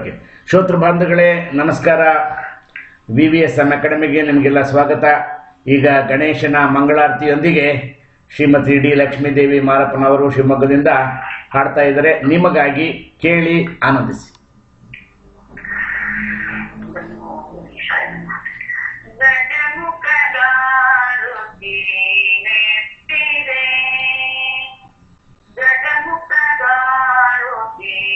Okay. ಶ್ರೋತೃ ಬಾಂಧುಗಳೇ, ನಮಸ್ಕಾರ. ವಿ ವಿ ಎಸ್ ಎಂ ಅಕಾಡೆಮಿಗೆ ನಿಮಗೆಲ್ಲ ಸ್ವಾಗತ. ಈಗ ಗಣೇಶನ ಮಂಗಳಾರತಿಯೊಂದಿಗೆ ಶ್ರೀಮತಿ ಡಿ ಲಕ್ಷ್ಮೀದೇವಿ ಮಾರಪ್ಪನವರು ಶಿವಮೊಗ್ಗದಿಂದ ಹಾಡ್ತಾ ಇದ್ದಾರೆ. ನಿಮಗಾಗಿ ಕೇಳಿ ಆನಂದಿಸಿ. Yeah.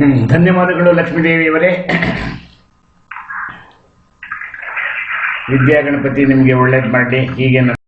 ಹ್ಮ್. ಧನ್ಯವಾದಗಳು ಲಕ್ಷ್ಮೀದೇವಿಯವರೇ. ವಿದ್ಯಾಗಣಪತಿ ನಿಮಗೆ ಒಳ್ಳೇದು ಮಾಡಲಿ. ಹೀಗೆ